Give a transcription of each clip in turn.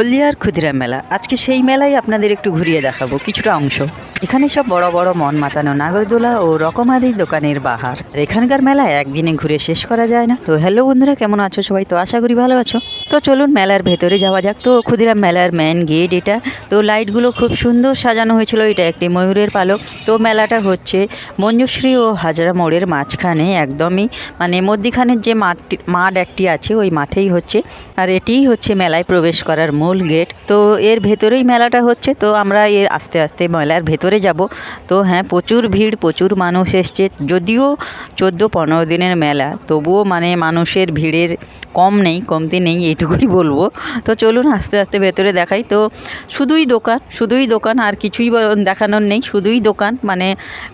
হলদিয়ার ক্ষুদিরাম মেলা। আজকে সেই মেলায় আপনাদের একটু ঘুরিয়ে দেখাবো কিছুটা অংশ। এখানে সব বড় বড় মন মাতানো নাগরদোলা ও রকমারি দোকানের বাহার। এখানকার মেলায় একদিনে ঘুরে শেষ করা যায় না। তো হ্যালো বন্ধুরা, কেমন আছো সবাই? তো আশা করি ভালো আছো। তো চলুন মেলার ভেতরে যাওয়া যাক। তো ক্ষুদিরাম মেলার মেন গেট এটা। তো লাইটগুলো খুব সুন্দর সাজানো হয়েছিল। এটা একটি ময়ূরের পালক। তো মেলাটা হচ্ছে মঞ্জুশ্রী ও হাজরা মোড়ের মাঝখানে একদমই। মানে মধ্যিখানের যে মাঠটি মাঠ একটি আছে, ওই মাঠেই হচ্ছে। আর এটিই হচ্ছে মেলায় প্রবেশ করার মূল গেট তো এর ভেতরেই মেলাটা হচ্ছে। তো আমরা এর আস্তে আস্তে মেলার ভেতরে যাব। তো হ্যাঁ প্রচুর ভিড়, প্রচুর মানুষ এসছে। যদিও চোদ্দ পনেরো দিনের মেলা, তবুও মানে মানুষের ভিড়ের কম নেই, কমতি নেই, এইটুকুই বলব। তো চলুন আস্তে আস্তে ভেতরে দেখাই। তো শুধুই দোকান শুধুই দোকান, আর কিছুই দেখানোর নেই। শুধুই দোকান মানে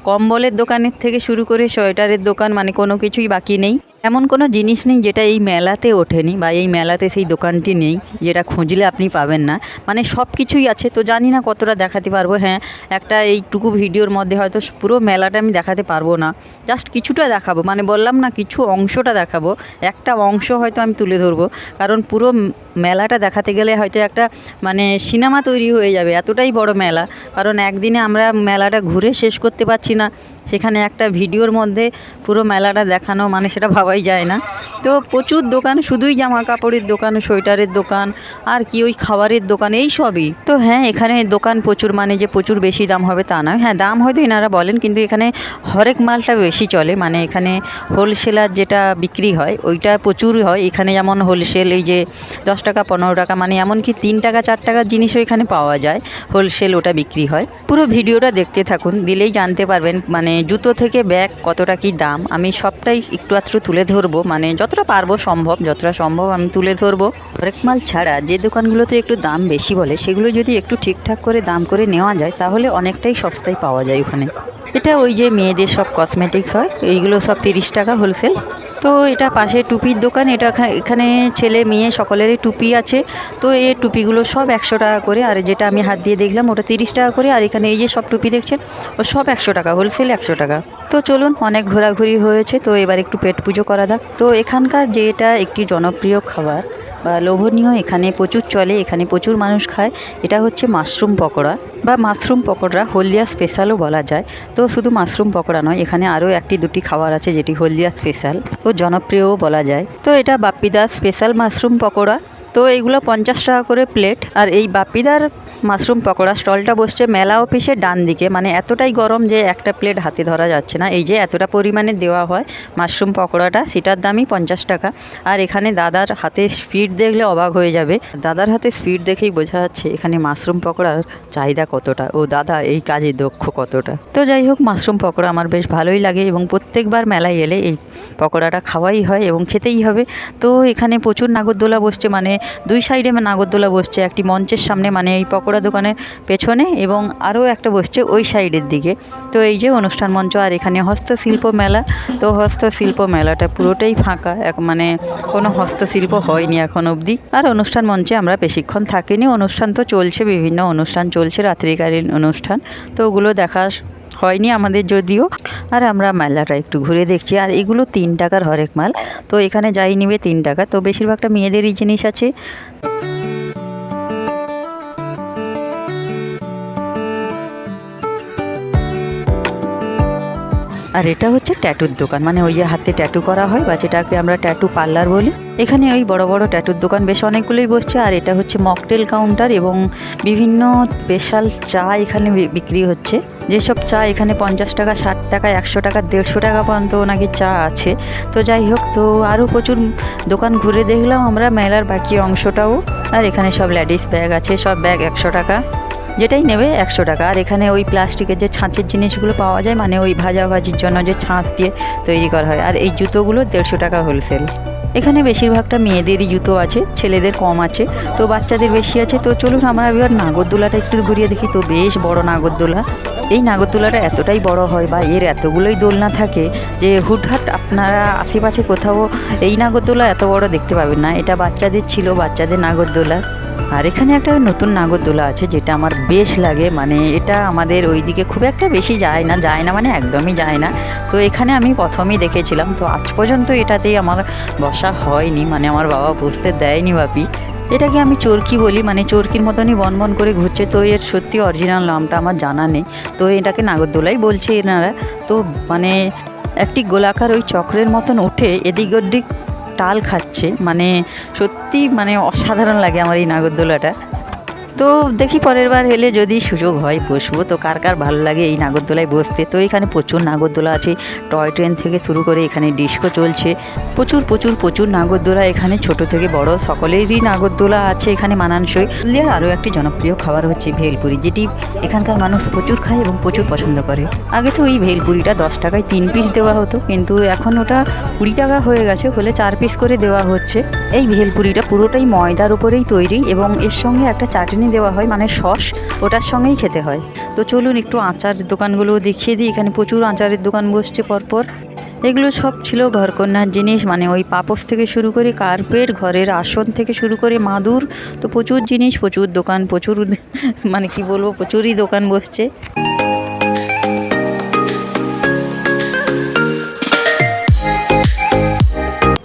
কম্বলের দোকানের থেকে শুরু করে সোয়েটারের দোকান মানে কোনো কিছুই বাকি নেই। এমন কোনো জিনিস নেই যেটা এই মেলাতে ওঠেনি বা এই মেলাতে সেই দোকানটি নেই যেটা খুঁজলে আপনি পাবেন না। মানে সব কিছুই আছে। তো জানি না কতটা দেখাতে পারব। হ্যাঁ একটা এইটুকু ভিডিওর মধ্যে হয়তো পুরো মেলাটা আমি দেখাতে পারব না। জাস্ট কিছুটা দেখাবো। মানে বললাম না, কিছু অংশটা দেখাবো। একটা অংশ হয়তো আমি তুলে ধরবো। কারণ পুরো মেলাটা দেখাতে গেলে হয়তো একটা মানে সিনেমা তৈরি হয়ে যাবে। এতটাই বড় মেলা। কারণ একদিনে আমরা মেলাটা ঘুরে শেষ করতে পারছি না। সেখানে একটা ভিডিওর মধ্যে পুরো মেলাটা দেখানো মানে সেটা ভাবাই যায় না। তো প্রচুর দোকান, শুধুই জামা কাপড়ের দোকান, সোয়েটারের দোকান, আর কি ওই খাবারের দোকান, এই সবই। তো হ্যাঁ এখানে দোকান প্রচুর মানে যে প্রচুর বেশি দাম হবে তা নয়। হ্যাঁ দাম হয়তো এনারা বলেন, কিন্তু এখানে হরেক মালটা বেশি চলে। মানে এখানে হোলসেলার যেটা বিক্রি হয়, ওইটা প্রচুর হয়। এখানে যেমন হোলসেল, এই যে দশ টাকা, পনেরো টাকা মানে এমনকি তিন টাকা, চার টাকার জিনিসও এখানে পাওয়া যায়। হোলসেল ওটা বিক্রি হয়। পুরো ভিডিওটা দেখতে থাকুন, দিলেই জানতে পারবেন মানে জুতো থেকে ব্যাগ কতটা কি দাম, আমি সবটাই একটু আত্র তুলে ধরবো। মানে যতটা পারব সম্ভব, যতটা সম্ভব আমি তুলে ধরবো। হরেক মাল ছাড়া যে দোকানগুলোতে একটু দাম বেশি বলে, সেগুলো যদি একটু ঠিকঠাক করে দাম করে নেওয়া যায়, তাহলে অনেকটাই সস্তায় পাওয়া যায় ওখানে। এটা ওই যে মেয়েদের সব কসমেটিক্স হয়, এইগুলো সব তিরিশ টাকা হোলসেল তো এটা পাশে টুপির দোকান, এটা এখা- এখানে ছেলে, মেয়ে সকলেরই টুপি আছে। তো এই টুপিগুলো সব একশো টাকা করে, আর যেটা আমি হাত দিয়ে দেখলাম ওটা তিরিশ টাকা করে, আর এখানে এই যে সব টুপি দেখছেন, ও সব একশো টাকা হোলসেল একশো টাকা। তো চলুন, অনেক ঘোরাঘুরি হয়েছে, তো এবার একটু পেট পুজো করা যাক। তো এখানকার যেটা একটি জনপ্রিয় খাবার লোভনীয়, এখানে প্রচুর চলে, এখানে প্রচুর মানুষ খায়, এটা হচ্ছে মাশরুম পকোড়া বা মাশরুম পকোড়া হলদিয়া স্পেশালও বলা যায়। তো শুধু মাশরুম পকোড়া নয়, এখানে আরও একটি দুটি খাবার আছে যেটি হলদিয়া স্পেশাল ও জনপ্রিয়ও বলা যায়। তো এটা বাপ্পিদার স্পেশাল মাশরুম পকোড়া। তো এইগুলো পঞ্চাশ টাকা করে প্লেট আর এই বাপ্পিদার মাশরুম পকোড়া। স্টলটা বসছে মেলা অফিসের ডান দিকে। মানে এতটাই গরম যে একটা প্লেট হাতে ধরা যাচ্ছে না। এই যে এতটা পরিমাণে দেওয়া হয় মাশরুম পকোড়াটা, সেটার দামই পঞ্চাশ টাকা। আর এখানে দাদার হাতে স্পিড দেখলে অবাক হয়ে যাবে। দাদার হাতে স্পিড দেখেই বোঝা যাচ্ছে এখানে মাশরুম পকোড়ার চাহিদা কতটা। ও দাদা, এই কাজে দক্ষ কতটা। তো যাই হোক, মাশরুম পকোড়া আমার বেশ ভালোই লাগে এবং প্রত্যেকবার মেলায় এলে এই পকোড়াটা খাওয়াই হয় এবং খেতেই হবে। তো এখানে প্রচুর নাগরদোলা বসছে। মানে দুই সাইডে নাগরদোলা বসছে। একটি মঞ্চের সামনে মানে এই পকোড়া দোকানের পেছনে এবং আরও একটা বসছে ওই সাইডের দিকে। তো এই যে অনুষ্ঠান মঞ্চ আর এখানে হস্তশিল্প মেলা। তো হস্তশিল্প মেলাটা পুরোটাই ফাঁকা, এক মানে কোনো হস্তশিল্প হয়নি এখন অবধি। আর অনুষ্ঠান মঞ্চে আমরা বেশিক্ষণ থাকিনি। অনুষ্ঠান তো চলছে, বিভিন্ন অনুষ্ঠান চলছে, রাত্রিকালীন অনুষ্ঠান। তো ওগুলো দেখা হয়নি আমাদের যদিও। আর আমরা মেলাটা একটু ঘুরে দেখছি। আর এগুলো তিন টাকার হরেক মাল। তো এখানে যাই নিবে তিন টাকা। তো বেশিরভাগটা মেয়েদেরই জিনিস আছে। আর এটা হচ্ছে ট্যাটুর দোকান। মানে ওই যে হাতে ট্যাটু করা হয় বা যেটাকে আমরা ট্যাটু পার্লার বলি। এখানে ওই বড় বড় ট্যাটুর দোকান বেশ অনেকগুলোই বসছে। আর এটা হচ্ছে মকটেল কাউন্টার এবং বিভিন্ন স্পেশাল চা এখানে বিক্রি হচ্ছে। যেসব চা এখানে পঞ্চাশ টাকা, ষাট টাকা, একশো টাকা, দেড়শো টাকা পর্যন্ত নাকি চা আছে। তো যাই হোক, তো আরও প্রচুর দোকান ঘুরে দেখলাম আমরা। মেলার বাকি অংশটাও। আর এখানে সব লেডিস ব্যাগ আছে, সব ব্যাগ একশো টাকা। যেটাই নেবে একশো টাকা। আর এখানে ওই প্লাস্টিকের যে ছাঁচের জিনিসগুলো পাওয়া যায় মানে ওই ভাজাভাজির জন্য যে ছাঁচ দিয়ে তৈরি করা হয়। আর এই জুতোগুলো দেড়শো টাকা হোলসেল এখানে বেশিরভাগটা মেয়েদেরই জুতো আছে, ছেলেদের কম আছে, তো বাচ্চাদের বেশি আছে। তো চলুন আমরা এবার নাগরদোলাটা একটু ঘুরিয়ে দেখি। তো বেশ বড় নাগরদোলা। এই নাগরদোলাটা এতটাই বড় হয় বা এর এতগুলোই দোলনা থাকে যে হুটহাট আপনারা আশেপাশে কোথাও এই নাগরদোলা এত বড় দেখতে পাবেন না। এটা বাচ্চাদের ছিল, বাচ্চাদের নাগরদোলা। আর এখানে একটা নতুন নাগরদোলা আছে যেটা আমার বেশ লাগে মানে এটা আমাদের ওইদিকে খুব একটা বেশি যায় না যায় না মানে একদমই যায় না। তো এখানে আমি প্রথমেই দেখেছিলাম, তো আজ পর্যন্ত এটাতেই আমার বসা হয়নি মানে আমার বাবা বসতে দেয়নি বাপি। এটাকে আমি চরকি বলি মানে চরকির মতনই বন বন করে ঘুরছে, তো এর সত্যি অরিজিনাল নামটা আমার জানা নেই। তো এটাকে নাগরদোলাই বলছে এনারা। তো মানে একটি গোলাকার ওই চক্রের মতন উঠে, এদিক ওদিক টাল খাচ্ছে। মানে সত্যি মানে অসাধারণ লাগে আমার এই নাগরদোলাটা। তো দেখি পরের বার এলে যদি সুযোগ হয় বসবো। তো কার কার ভালো লাগে এই নাগরদোলায় বসতে? তো এখানে প্রচুর নাগরদোলা আছে। টয় ট্রেন থেকে শুরু করে এখানে ডিস্কো চলছে। প্রচুর প্রচুর প্রচুর নাগরদোলা এখানে ছোট থেকে বড়। সকলেরই নাগরদোলা আছে এখানে মানানসই। হলদিয়ার আরও একটি জনপ্রিয় খাবার হচ্ছে ভেলপুরি, যেটি এখানকার মানুষ প্রচুর খায় এবং প্রচুর পছন্দ করে। আগে তো এই ভেলপুরিটা দশ টাকায় তিন পিস দেওয়া হতো, কিন্তু এখন ওটা কুড়ি টাকা হয়ে গেছে, হলে চার পিস করে দেওয়া হচ্ছে। এই ভেলপুরিটা পুরোটাই ময়দার উপরেই তৈরি এবং এর সঙ্গে একটা চাটনি দেওয়া হয় মানে সস, ওটার সঙ্গেই খেতে হয়। তো চলুন একটু আচার দোকানগুলো দেখিয়ে দিই, এখানে প্রচুর আচারের দোকান বসছে পরপর। এগুলো সব ছিল ঘরকন্যার জিনিস মানে ওই পাপস থেকে শুরু করে কার্পেট, ঘরের আসন থেকে শুরু করে মাদুর, তো প্রচুর জিনিস, প্রচুর দোকান, প্রচুর মানে কি বলব, প্রচুরই দোকান বসছে।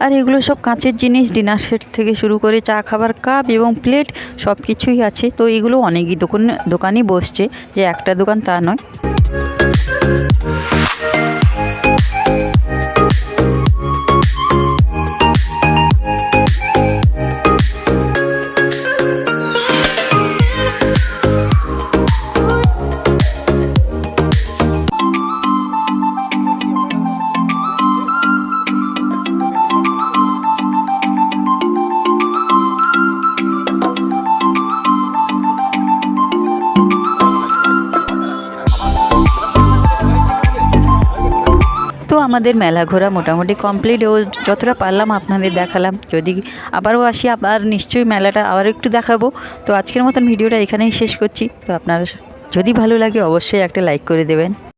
আর এগুলো সব কাঁচের জিনিস ডিনার সেট থেকে শুরু করে চা, খাবার কাপ এবং প্লেট সব কিছুই আছে। তো এগুলো অনেকই দোকান, দোকানই বসছে। যে একটা দোকান তা নয়। আমাদের মেলা ঘোরা মোটামুটি কমপ্লিট ও যতটা পারলাম আপনাদের দেখালাম। যদি আবারও আসি, আবার নিশ্চয়ই মেলাটা আবার একটু দেখাবো। তো আজকের মতন ভিডিওটা এখানেই শেষ করছি। তো আপনারা যদি ভালো লাগে, অবশ্যই একটা লাইক করে দেবেন।